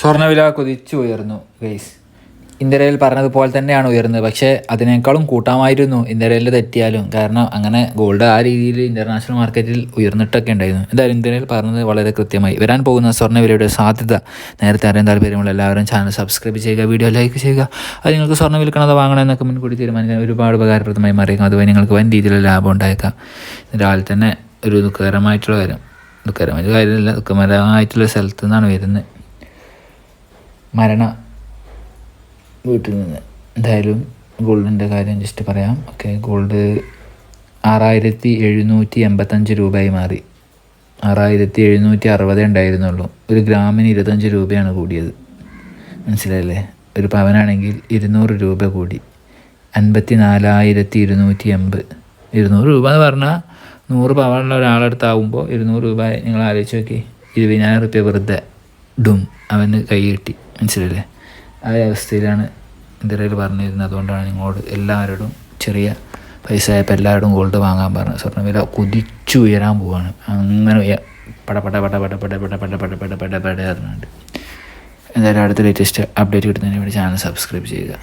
സ്വർണവില കുതിച്ചു ഉയർന്നു ഗൈസ് ഇന്ദിരയിൽ പറഞ്ഞതുപോലെ തന്നെയാണ് ഉയർന്നത്. പക്ഷേ അതിനേക്കാളും കൂട്ടാമായിരുന്നു ഇന്ദിരയിൽ തെറ്റിയാലും. കാരണം അങ്ങനെ ഗോൾഡ് ആ രീതിയിൽ ഇന്റർനാഷണൽ മാർക്കറ്റിൽ ഉയർന്നിട്ടൊക്കെ ഉണ്ടായിരുന്നു. എന്തായാലും ഇന്ദിരയിൽ പറഞ്ഞത് വളരെ കൃത്യമായി. വരാൻ പോകുന്ന സ്വർണവിലയുടെ സാധ്യത നേരത്തെ അറിയാൻ താല്പര്യമുള്ള എല്ലാവരും ചാനൽ സബ്സ്ക്രൈബ് ചെയ്യുക വീഡിയോ ലൈക്ക് ചെയ്യുക. അത് നിങ്ങൾക്ക് സ്വർണ വിൽക്കണത് വാങ്ങണം എന്നൊക്കെ മുൻകൂടി തീരുമാനിക്കാൻ ഒരുപാട് ഉപകാരപ്രദമായി മാറിയേക്കും. അതുവഴി നിങ്ങൾക്ക് വൻ രീതിയിലുള്ള ലാഭം ഉണ്ടായേക്കാം. രാവിലെ തന്നെ ഒരു ദുഃഖകരമായിട്ടുള്ള കാര്യം. ദുഃഖകരമായിട്ടുള്ള കാര്യമില്ല. ദുഃഖകരമായിട്ടുള്ള സ്ഥലത്തു നിന്നാണ് വരുന്നത്. മരണ വീട്ടിൽ നിന്ന്. എന്തായാലും ഗോൾഡിന്റെ കാര്യം ജസ്റ്റ് പറയാം. ഓക്കെ ഗോൾഡ് ആറായിരത്തി എഴുന്നൂറ്റി എൺപത്തഞ്ച് രൂപയായി മാറി. ആറായിരത്തി എഴുന്നൂറ്റി അറുപതേ ഉണ്ടായിരുന്നുള്ളൂ. ഒരു ഗ്രാമിന് ഇരുപത്തഞ്ച് രൂപയാണ് കൂടിയത്. മനസ്സിലായില്ലേ? ഒരു പവനാണെങ്കിൽ ഇരുന്നൂറ് രൂപ കൂടി. അൻപത്തി നാലായിരത്തി ഇരുന്നൂറ്റി എൺപത്. ഇരുന്നൂറ് രൂപ എന്ന് പറഞ്ഞാൽ നൂറ് പവനുള്ള ഒരാളെടുത്താവുമ്പോൾ ഇരുന്നൂറ് രൂപ നിങ്ങൾ ആലോചിച്ച് നോക്കി. ഇരുപതിനായിരം റുപ്യ വെറുതെ. ഡും. അവന് കൈ കിട്ടി. മനസ്സിലല്ലേ ആ അവസ്ഥയിലാണ് ഇന്ത്യയിൽ പറഞ്ഞിരുന്നത് അതുകൊണ്ടാണ് നിങ്ങളോട് എല്ലാവരോടും ചെറിയ പൈസ ആയപ്പോൾ എല്ലാവരോടും ഗോൾഡ് വാങ്ങാൻ പറഞ്ഞത് സ്വർണവില കുതിച്ചു ഉയരാൻ പോവാണ് അങ്ങനെ പട പട പട പട പട പട പട പട പട പട പട എന്തായാലും അടുത്ത ലേറ്റസ്റ്റ് അപ്ഡേറ്റ് കിട്ടുന്നതിന് വേണ്ടി ചാനൽ സബ്സ്ക്രൈബ് ചെയ്യുക